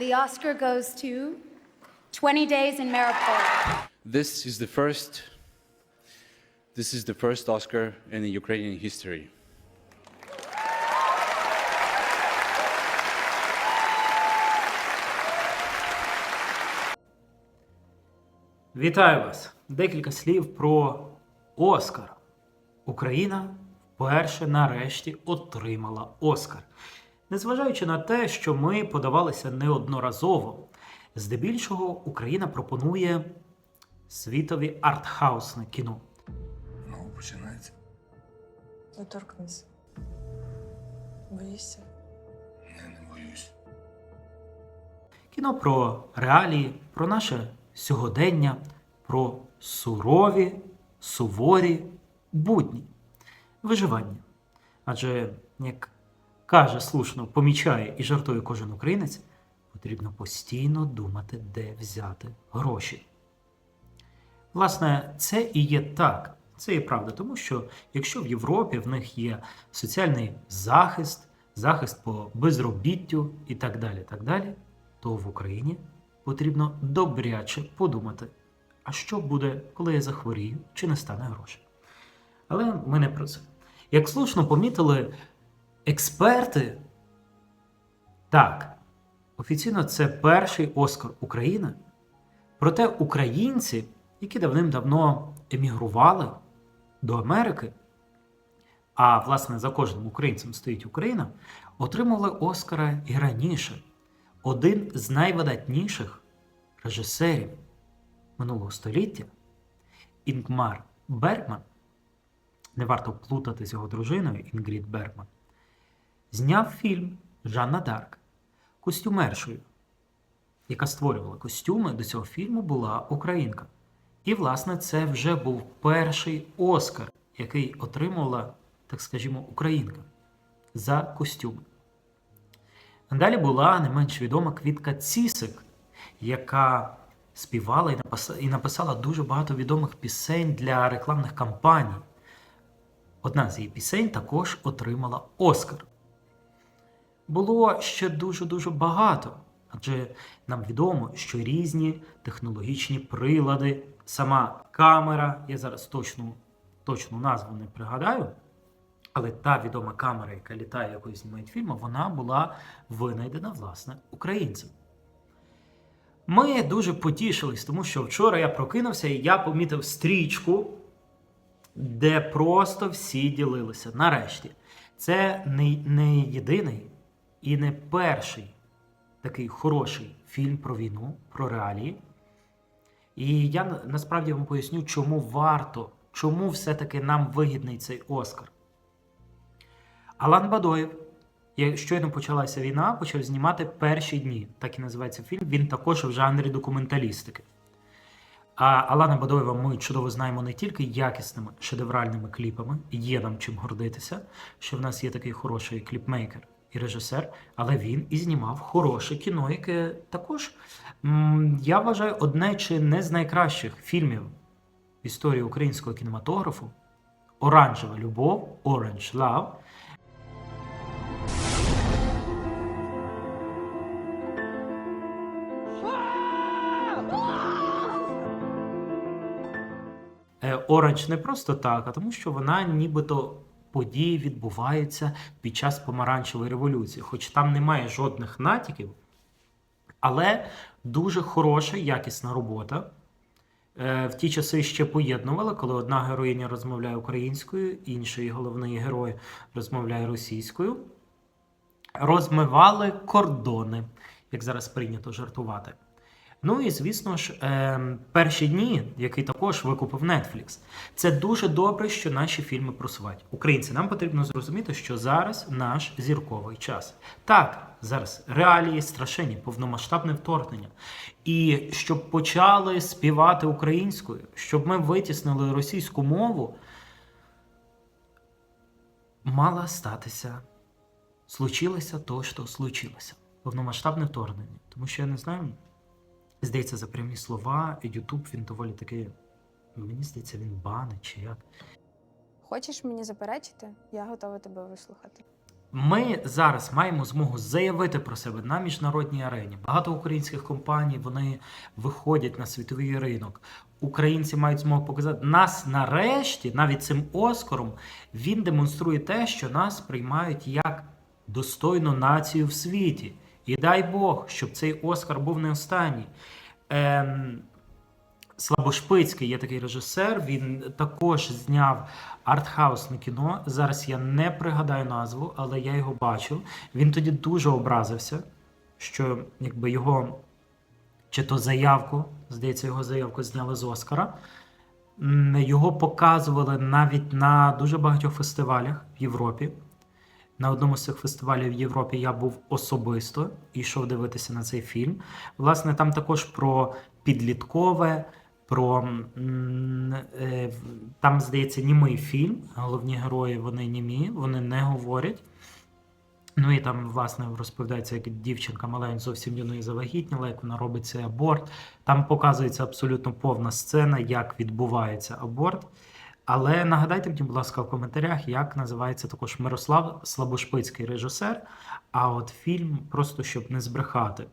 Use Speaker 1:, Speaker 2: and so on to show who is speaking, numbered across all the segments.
Speaker 1: The Oscar goes to 20 Days in Mariupol.
Speaker 2: This is the first. This is the first Oscar in the Ukrainian history.
Speaker 3: Вітаю вас! Декілька слів про Оскар. Україна вперше нарешті отримала Оскар. Незважаючи на те, що ми подавалися неодноразово, здебільшого Україна пропонує світові артхаусне кіно.
Speaker 4: Знову починається.
Speaker 5: Не торкнись. Боїшся?
Speaker 4: Я не боюсь.
Speaker 3: Кіно про реалії, про наше сьогодення, про сурові, суворі будні, виживання. Адже, як каже слушно, помічає і жартує кожен українець, потрібно постійно думати, де взяти гроші. Власне, це і є так. Це і правда, тому що якщо в Європі в них є соціальний захист, захист по безробіттю і так далі, так далі, то в Україні потрібно добряче подумати, а що буде, коли я захворію чи не стане грошей. Але ми не про це. Як слушно помітили експерти, так, офіційно це перший Оскар України. Проте українці, які давним-давно емігрували до Америки, а власне за кожним українцем стоїть Україна, отримали Оскара і раніше. Один з найвидатніших режисерів минулого століття Інгмар Бергман, не варто плутати з його дружиною Інгрід Бергман, зняв фільм Жанна Дарк костюмершою, яка створювала костюми до цього фільму, була українка. І, власне, це вже був перший Оскар, який отримувала, так скажімо, українка за костюми. Далі була не менш відома Квітка Цісик, яка співала і написала, дуже багато відомих пісень для рекламних кампаній. Одна з її пісень також отримала Оскар. Було ще дуже-дуже багато, адже нам відомо, що різні технологічні прилади, сама камера, я зараз точну, точну назву не пригадаю, але та відома камера, яка літає, якою знімають фільми, вона була винайдена, власне, українцем. Ми дуже потішились, тому що вчора я прокинувся і я помітив стрічку, де просто всі ділилися. Нарешті, це не, не єдиний і не перший такий хороший фільм про війну, про реалії. І я насправді вам поясню, чому варто, чому все-таки нам вигідний цей Оскар. Алан Бадоєв, як щойно почалася війна, почав знімати перші дні. Так і називається фільм. Він також в жанрі документалістики. А Алана Бадоєва ми чудово знаємо не тільки якісними шедевральними кліпами, є нам чим гордитися, що в нас є такий хороший кліпмейкер і режисер, але він і знімав хороше кіно, яке також, я вважаю, одне чи не з найкращих фільмів в історії українського кінематографу. Оранжева любов, Orange Love. Е, Оранж не просто так, а тому, що вона нібито події відбуваються під час помаранчевої революції, хоч там немає жодних натяків, але дуже хороша, якісна робота. Е, В ті часи ще поєднували, коли одна героїня розмовляє українською, інший головний герой розмовляє російською. Розмивали кордони, як зараз прийнято жартувати. Ну і звісно ж, е, перші дні, який також викупив Netflix. Це дуже добре, що наші фільми просувають. Українці, нам потрібно зрозуміти, що зараз наш зірковий час. Так, зараз реалії страшенні, повномасштабне вторгнення. І щоб почали співати українською, щоб ми витіснили російську мову, мала статися. Случилося то, що случилося. Повномасштабне вторгнення. Тому що я не знаю. Здається, за прямі слова, Ютуб він доволі таки. Мені здається, він банить чи як.
Speaker 5: Хочеш мені заперечити? Я готова тебе вислухати.
Speaker 3: Ми зараз маємо змогу заявити про себе на міжнародній арені. Багато українських компаній вони виходять на світовий ринок. Українці мають змогу показати нас нарешті, навіть цим Оскаром, він демонструє те, що нас приймають як достойну націю в світі. І дай Бог, щоб цей Оскар був не останній. Ем, Слабошпицький є такий режисер. Він також зняв артхаусне кіно. Зараз я не пригадаю назву, але я його бачив. Він тоді дуже образився, що якби його чи то заявку, здається, його заявку зняли з Оскара. Його показували навіть на дуже багатьох фестивалях в Європі. На одному з цих фестивалів в Європі я був особисто і йшов дивитися на цей фільм. Власне, там також про підліткове, про е, там, здається, німий фільм. Головні герої вони німі, вони не говорять. Ну і там, власне, розповідається, як дівчинка маленька зовсім юної завагітніла, як вона робить цей аборт. Там показується абсолютно повна сцена, як відбувається аборт. Але нагадайте мені, будь ласка, в коментарях, як називається також Мирослав Слабошпицький режисер. А от фільм, просто щоб не збрехати.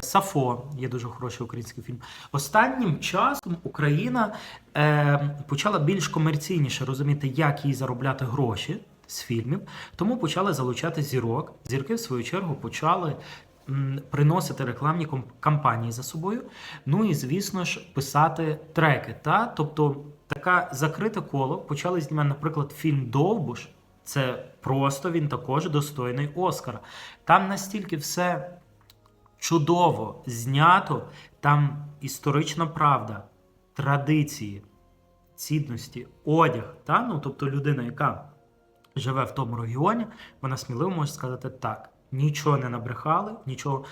Speaker 3: Сафо є дуже хороший український фільм. Останнім часом Україна е, почала більш комерційніше розуміти, як їй заробляти гроші з фільмів, тому почали залучати зірок. Зірки, в свою чергу, почали приносити рекламні кампанії за собою. Ну і звісно ж, писати треки. Та? Тобто таке закрите коло почали знімати, наприклад, фільм Довбуш. Це просто він також достойний Оскара. Там настільки все чудово знято, там історична правда, традиції, цінності, одяг. Та? Ну, тобто людина, яка живе в тому регіоні, вона сміливо може сказати так. Нічого не набрехали, нічого.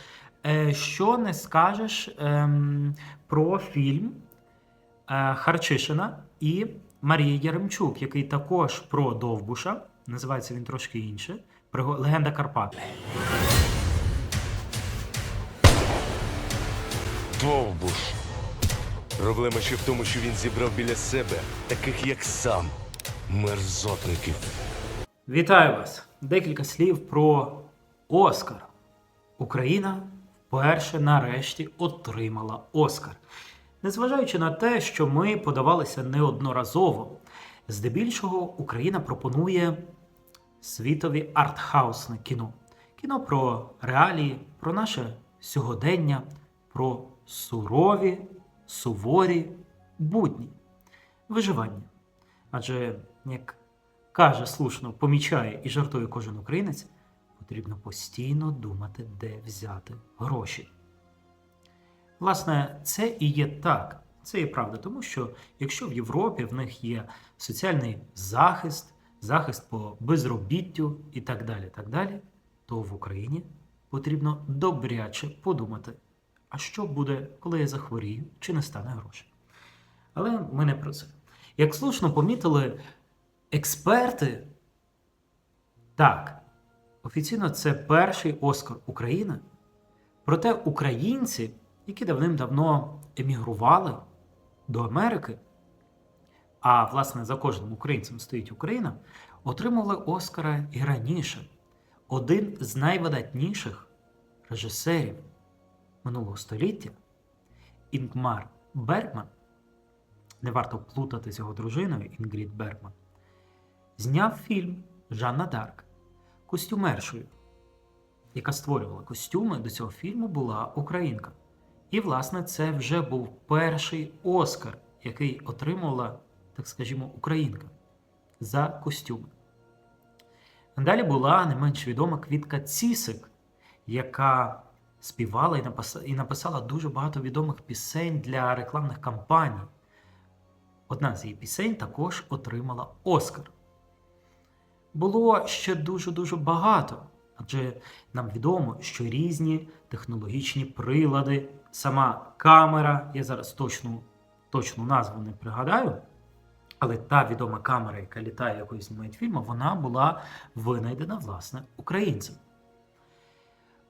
Speaker 3: Е, що не скажеш ем, про фільм е, Харчишина і Марії Яремчук, який також про Довбуша, називається він трошки інше. приго- Легенда Карпат.
Speaker 6: Довбуш. Проблема ще в тому, що він зібрав біля себе таких, як сам, мерзотників.
Speaker 3: Вітаю вас! Декілька слів про Оскар. Україна вперше нарешті отримала Оскар. Незважаючи на те, що ми подавалися неодноразово, здебільшого Україна пропонує світові артхаусне кіно. Кіно про реалії, про наше сьогодення, про сурові, суворі будні, виживання. Адже, як каже слушно, помічає і жартує кожен українець, потрібно постійно думати, де взяти гроші. Власне, це і є так. Це і правда, тому що якщо в Європі в них є соціальний захист, захист по безробіттю і так далі, так далі, то в Україні потрібно добряче подумати, а що буде, коли я захворію, чи не стане грошей. Але ми не про це. Як слушно помітили експерти, так, офіційно це перший Оскар України. Проте українці, які давним-давно емігрували до Америки, а власне за кожним українцем стоїть Україна, отримували Оскара і раніше. Один з найвидатніших режисерів минулого століття Інгмар Бергман, не варто плутати з його дружиною Інгрід Бергман, зняв фільм Жанна Дарк костюмершою, яка створювала костюми до цього фільму, була українка. І, власне, це вже був перший Оскар, який отримувала, так скажімо, українка за костюми. Далі була не менш відома Квітка Цісик, яка співала і написала дуже багато відомих пісень для рекламних кампаній. Одна з її пісень також отримала Оскар. Було ще дуже-дуже багато, адже нам відомо, що різні технологічні прилади, сама камера, я зараз точну, точну назву не пригадаю, але та відома камера, яка літає, якою знімають фільми, вона була винайдена, власне, українцем.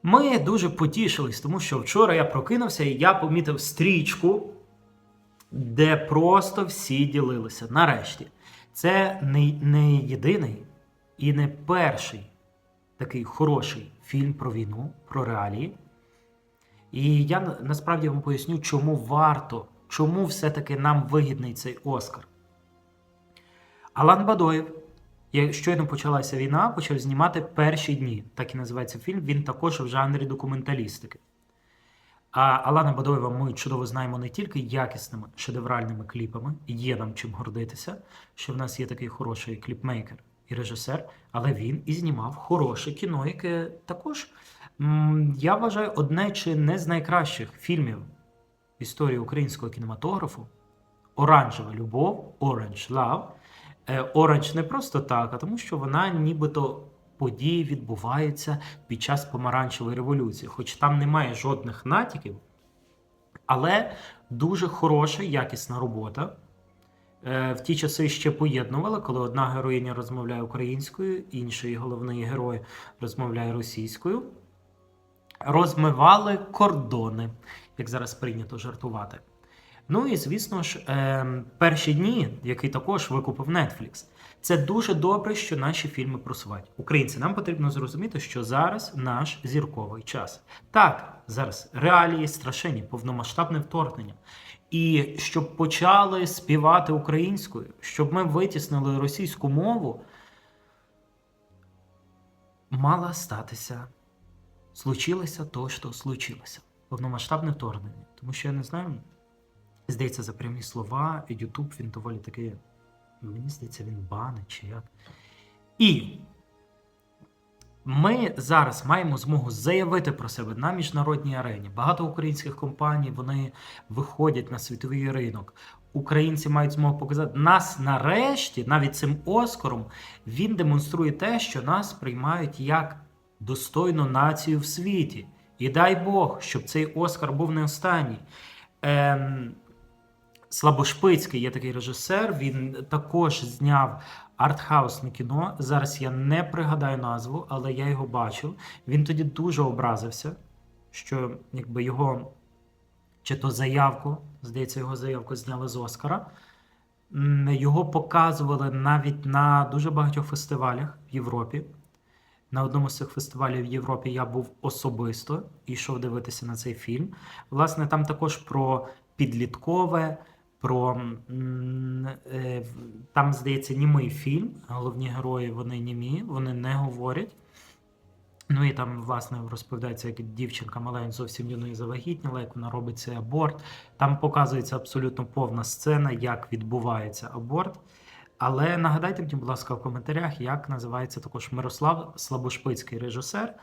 Speaker 3: Ми дуже потішились, тому що вчора я прокинувся і я помітив стрічку, де просто всі ділилися. Нарешті, це не, не єдиний і не перший такий хороший фільм про війну, про реалії. І я насправді вам поясню, чому варто, чому все-таки нам вигідний цей Оскар. Алан Бадоєв, як щойно почалася війна, почав знімати перші дні. Так і називається фільм. Він також в жанрі документалістики. А Алана Бадоєва ми чудово знаємо не тільки якісними шедевральними кліпами, є нам чим гордитися, що в нас є такий хороший кліпмейкер і режисер, але він і знімав хороше кіно, яке також, я вважаю, одне чи не з найкращих фільмів в історії українського кінематографу. Оранжева любов, Orange Love. Е, Оранж не просто так, а тому, що вона нібито події відбуваються під час помаранчевої революції, хоч там немає жодних натяків, але дуже хороша, якісна робота. Е, В ті часи ще поєднували, коли одна героїня розмовляє українською, інший головний герой розмовляє російською. Розмивали кордони, як зараз прийнято жартувати. Ну і звісно ж, е, перші дні, який також викупив Netflix. Це дуже добре, що наші фільми просувають. Українці, нам потрібно зрозуміти, що зараз наш зірковий час. Так, зараз реалії страшенні, повномасштабне вторгнення. І щоб почали співати українською, щоб ми витіснили російську мову, мала статися. Случилося то, що случилося. Повномасштабне вторгнення. Тому що я не знаю, здається, за прямі слова, Ютуб він доволі таки. Мені здається, він банить чи як. І ми зараз маємо змогу заявити про себе на міжнародній арені. Багато українських компаній вони виходять на світовий ринок. Українці мають змогу показати нас нарешті, навіть цим Оскаром, він демонструє те, що нас приймають як достойну націю в світі. І дай Бог, щоб цей Оскар був не останній. Ем, Слабошпицький є такий режисер. Він також зняв артхаусне кіно. Зараз я не пригадаю назву, але я його бачив. Він тоді дуже образився, що якби його чи то заявку, здається, його заявку зняли з Оскара. Його показували навіть на дуже багатьох фестивалях в Європі. На одному з цих фестивалів в Європі я був особисто і йшов дивитися на цей фільм. Власне, там також про підліткове, про е, там, здається, німий фільм. Головні герої вони німі, вони не говорять. Ну і там, власне, розповідається, як дівчинка маленька зовсім юної завагітніла, як вона робить цей аборт. Там показується абсолютно повна сцена, як відбувається аборт. Але нагадайте мені, будь ласка, в коментарях, як називається також Мирослав Слабошпицький режисер.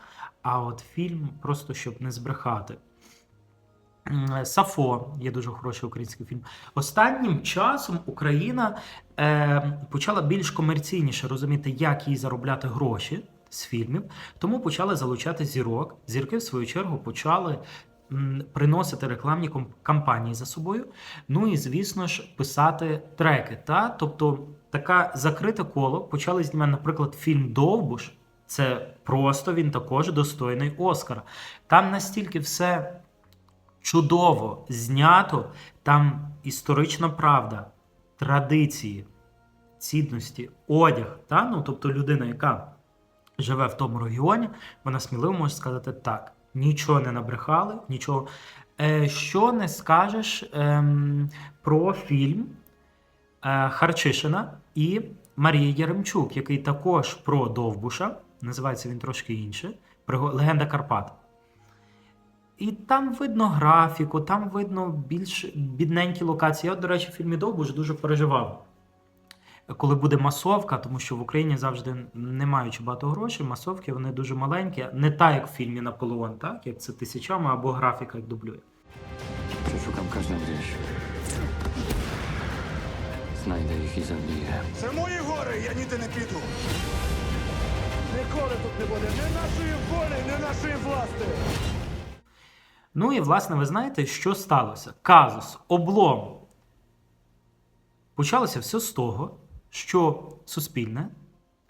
Speaker 3: А от фільм, просто щоб не збрехати. Сафо є дуже хороший український фільм. Останнім часом Україна е, почала більш комерційніше розуміти, як їй заробляти гроші з фільмів, тому почали залучати зірок. Зірки, в свою чергу, почали приносити рекламні кампанії за собою. Ну і, звісно ж, писати треки. Та? Тобто, таке закрите коло почали знімати, наприклад, фільм Довбуш. Це просто він також достойний Оскара. Там настільки все чудово знято, там історична правда, традиції, цінності, одяг. Та? Ну, тобто людина, яка живе в тому регіоні, вона сміливо може сказати так. Нічого не набрехали, нічого. Е, що не скажеш ем, про фільм е, Харчишина і Марії Яремчук, який також про Довбуша, називається він трошки інше, «Приго- Легенда Карпат. І там видно графіку, там видно більш бідненькі локації. Я, до речі, в фільмі Довбуш дуже переживав. Коли буде масовка, тому що в Україні завжди не маючи багато грошей, масовки вони дуже маленькі, не так, як в фільмі Наполеон, так як це тисячами або графіка як дублює.
Speaker 7: Przeszukam każdą wieś. Znajdę ich i zabiję.
Speaker 4: Це мої гори, я ніде не піду.
Speaker 6: Ніколи тут не буде ні нашої волі, ні нашої власти.
Speaker 3: Ну і власне, ви знаєте, що сталося? Казус, облом. Почалося все з того, що Суспільне,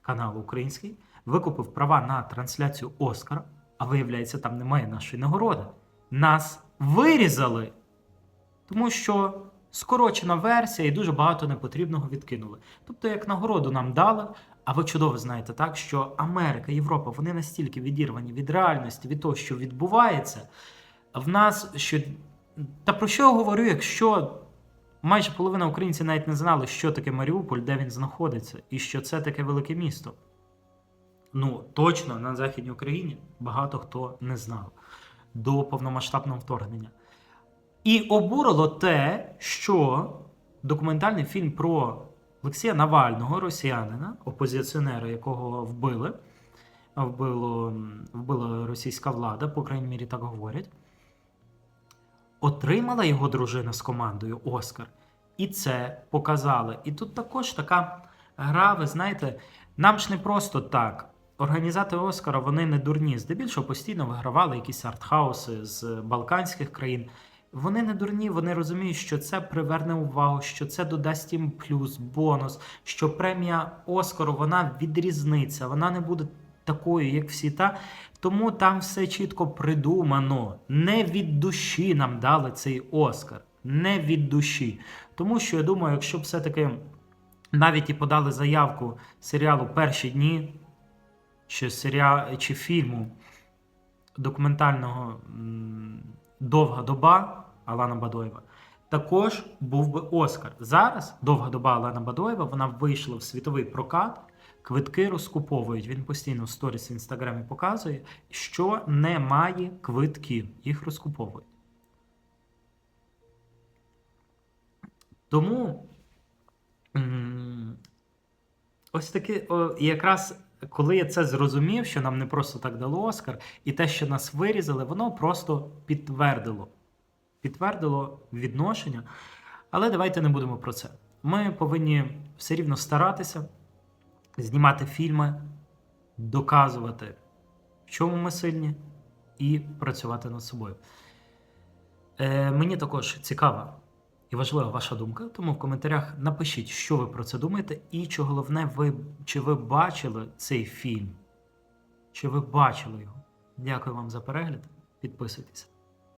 Speaker 3: канал український, викупив права на трансляцію Оскара, а виявляється, там немає нашої нагороди. Нас вирізали. Тому що скорочена версія і дуже багато непотрібного відкинули. Тобто, як нагороду нам дали, а ви чудово знаєте, так, що Америка, Європа, вони настільки відірвані від реальності, від того, що відбувається. В нас що. Та про що я говорю, якщо майже половина українців навіть не знали, що таке Маріуполь, де він знаходиться, і що це таке велике місто. Ну, точно на Західній Україні багато хто не знав до повномасштабного вторгнення. І обурило те, що документальний фільм про Олексія Навального, росіянина, опозиціонера, якого вбили, вбило, вбила російська влада, по крайній мірі так говорять. Отримала його дружина з командою Оскар. І це показали. І тут також така гра, ви знаєте, нам ж не просто так. Організатори Оскара вони не дурні. Здебільшого постійно вигравали якісь артхауси з балканських країн. Вони не дурні, вони розуміють, що це приверне увагу, що це додасть їм плюс, бонус, що премія Оскару вона відрізниться, вона не буде такою, як всі та. Тому там все чітко придумано. Не від душі нам дали цей Оскар. Не від душі. Тому що я думаю, якщо б все-таки навіть і подали заявку серіалу Перші дні чи, серіа... чи фільму документального Довга доба Алана Бадоєва, також був би Оскар. Зараз довга доба Алана Бадоєва вона вийшла в світовий прокат. Квитки розкуповують. Він постійно в сторіс в інстаграмі показує, що немає квитків. Їх розкуповують. Тому ось таки, якраз коли я це зрозумів, що нам не просто так дало Оскар, і те, що нас вирізали, воно просто підтвердило. Підтвердило відношення. Але давайте не будемо про це. Ми повинні все рівно старатися знімати фільми, доказувати, в чому ми сильні, і працювати над собою. Е, мені також цікава і важлива ваша думка, тому в коментарях напишіть, що ви про це думаєте, і чи головне, ви, чи ви бачили цей фільм, чи ви бачили його. Дякую вам за перегляд. Підписуйтесь.